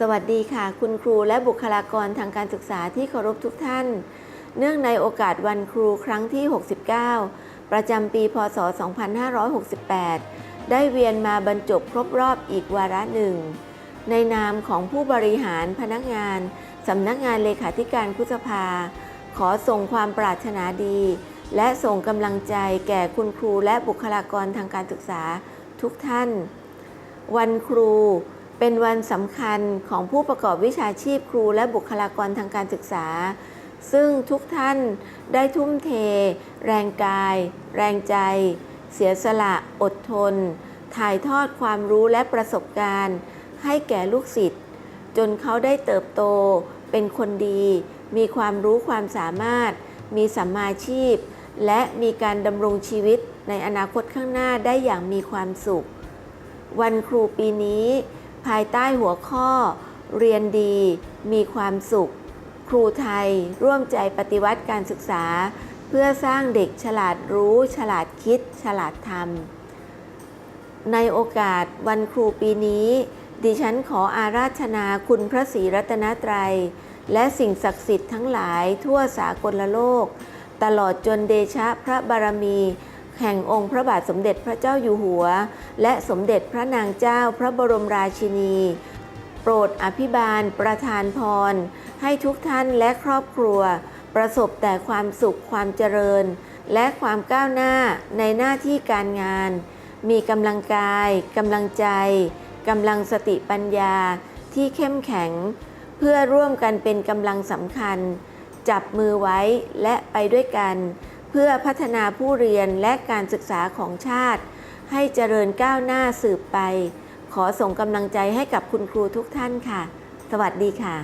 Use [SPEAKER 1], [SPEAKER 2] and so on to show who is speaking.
[SPEAKER 1] สวัสดีค่ะ คุณครูและบุคลากรทางการศึกษาที่เคารพทุกท่าน เนื่องในโอกาสวันครูครั้งที่ 69 ประจำปี พศ 2568 ได้เวียนมาบรรจบครบรอบอีกวาระหนึ่ง ในนามของผู้บริหารพนักงานสำนักงานเลขาธิการคุสภา ขอส่งความปรารถนาดี และส่งกำลังใจแก่คุณครูและบุคลากรทางการศึกษาทุกท่าน วันครู เป็นวันสำคัญของผู้ประกอบวิชาชีพครูและบุคลากรทางการศึกษา ซึ่งทุกท่านได้ทุ่มเท แรงกาย แรงใจ เสียสละอดทน ถ่ายทอดความรู้และประสบการณ์ ให้แก่ลูกศิษย์จนเขาได้เติบโต เป็นคนดี มีความรู้ความสามารถ มีสัมมาชีพ และมีการดำรงชีวิตในอนาคตข้างหน้าได้อย่างมีความสุข วันครูปีนี้ ภายใต้หัวข้อ เรียนดี มีความสุข ครูไทย ร่วมใจปฏิวัติการศึกษา เพื่อสร้างเด็กฉลาดรู้ ฉลาดคิด ฉลาดทำในโอกาสวันครูปีนี้ ดิฉันขออาราธนาคุณพระศรีรัตนตรัย และสิ่งศักดิ์สิทธิ์ทั้งหลายทั่วสากลโลก ตลอดจนเดชะพระบารมี แห่งองค์พระบาทสมเด็จพระเจ้าอยู่หัว และสมเด็จพระนางเจ้าพระบรมราชินี โปรดอภิบาลประทานพร ให้ทุกท่านและครอบครัว ประสบแต่ความสุขความเจริญ และความก้าวหน้าในหน้าที่การงาน มีกำลังกายกำลังใจกำลังสติปัญญาที่เข้มแข็ง เพื่อร่วมกันเป็นกำลังสำคัญ จับมือไว้และไปด้วยกัน เพื่อพัฒนาผู้เรียนและการศึกษาของชาติ ให้เจริญก้าวหน้าสืบไป ขอส่งกำลังใจให้กับคุณครูทุกท่านค่ะ สวัสดีค่ะ